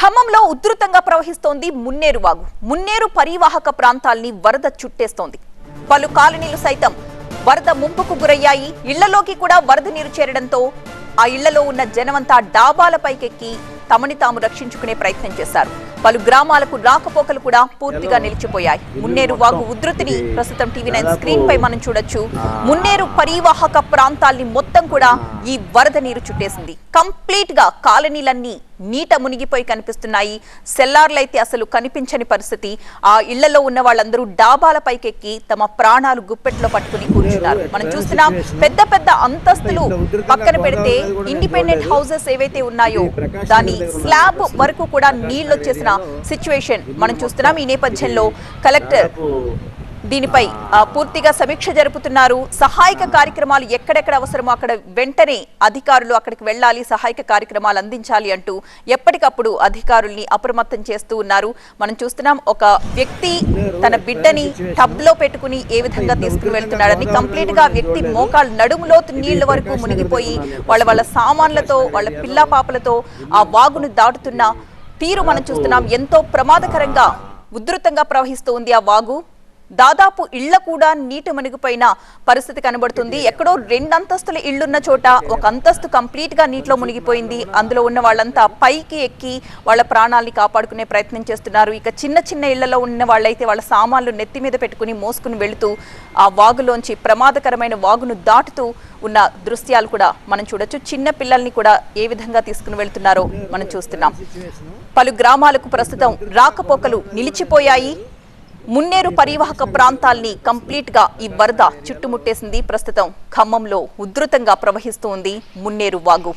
ఖమ్మంలో ఉధృతంగా ప్రవహిస్తోంది మున్నేరు వాగు. మున్నేరు పరివాహక ప్రాంతాల్ని వరద చుట్టేస్తోంది. పలు కాలనీలు సైతం వరద ముంపుకు గురయ్యాయి. ఇళ్ళలోకి కూడా వరద నీరు చేరడంతో ఆ ఇళ్ళలో ఉన్న జనమంతా డాబాలపైకెక్కి తమని తాము రక్షించుకునే ప్రయత్నం చేశారు. పలు గ్రామాలకు రాకపోకలు కూడా పూర్తిగా నిలిచిపోయాయి. మున్నేరు వాగు ఉధృతిని ప్రస్తుతం టీవీ నైన్ స్క్రీన్ పై మనం చూడొచ్చు. మున్నేరు పరివాహక ప్రాంతాల్ని మొత్తం కూడా ఈ వరద నీరు చుట్టేసింది. కంప్లీట్గా కాలనీలన్నీ నీట మునిగిపోయి కనిపిస్తున్నాయి. సెల్లార్లైతే అసలు కనిపించని పరిస్థితి. ఆ ఇళ్ళలో ఉన్న వాళ్ళందరూ డాబాల పైకెక్కి తమ ప్రాణాలు గుప్పెట్లో పట్టుకుని కూర్చున్నారు. మనం చూస్తున్నాం పెద్ద పెద్ద అంతస్తులు పక్కన పెడితే ఇండిపెండెంట్ హౌసెస్ ఏవైతే ఉన్నాయో దాని స్లాబ్ వరకు కూడా నీళ్ళు వచ్చేసిన సిచ్యువేషన్ మనం చూస్తున్నాం. ఈ నేపథ్యంలో కలెక్టర్ దీనిపై పూర్తిగా సమీక్ష జరుపుతున్నారు. సహాయక కార్యక్రమాలు ఎక్కడెక్కడ అవసరమో అక్కడ వెంటనే అధికారులు అక్కడికి వెళ్ళాలి సహాయక కార్యక్రమాలు అందించాలి అంటూ ఎప్పటికప్పుడు అధికారుల్ని అప్రమత్తం చేస్తూ ఉన్నారు. మనం చూస్తున్నాం ఒక వ్యక్తి తన బిడ్డని టబ్లో పెట్టుకుని ఏ విధంగా తీసుకుని వెళ్తున్నాడని కంప్లీట్గా వ్యక్తి మోకాళ్ళు నడుములో నీళ్ళ వరకు మునిగిపోయి వాళ్ళ వాళ్ళ సామాన్లతో వాళ్ళ పిల్ల పాపలతో ఆ వాగును దాటుతున్న తీరు మనం చూస్తున్నాం. ఎంతో ప్రమాదకరంగా ఉధృతంగా ప్రవహిస్తూ ఉంది ఆ వాగు. దాదాపు ఇళ్ళ కూడా నీటి మునిగిపోయిన పరిస్థితి కనబడుతుంది. ఎక్కడో రెండు అంతస్తుల ఇళ్ళున్న చోట ఒక అంతస్తు కంప్లీట్గా నీటిలో మునిగిపోయింది. అందులో ఉన్న వాళ్ళంతా పైకి ఎక్కి వాళ్ళ ప్రాణాల్ని కాపాడుకునే ప్రయత్నం చేస్తున్నారు. ఇక చిన్న చిన్న ఇళ్ళలో ఉన్న వాళ్ళైతే వాళ్ళ సామాన్లు నెత్తి మీద పెట్టుకుని మోసుకుని వెళుతూ ఆ వాగులోంచి ప్రమాదకరమైన వాగును దాటుతూ ఉన్న దృశ్యాలు కూడా మనం చూడొచ్చు. చిన్న పిల్లల్ని కూడా ఏ విధంగా తీసుకుని వెళ్తున్నారో మనం చూస్తున్నాం. పలు గ్రామాలకు ప్రస్తుతం రాకపోకలు నిలిచిపోయాయి. మున్నేరు పరివాహక ప్రాంతాల్ని కంప్లీట్గా ఈ వరద చుట్టుముట్టేసింది ప్రస్తుతం ఖమ్మంలో ఉధృతంగా ప్రవహిస్తూ ఉంది మున్నేరు వాగు.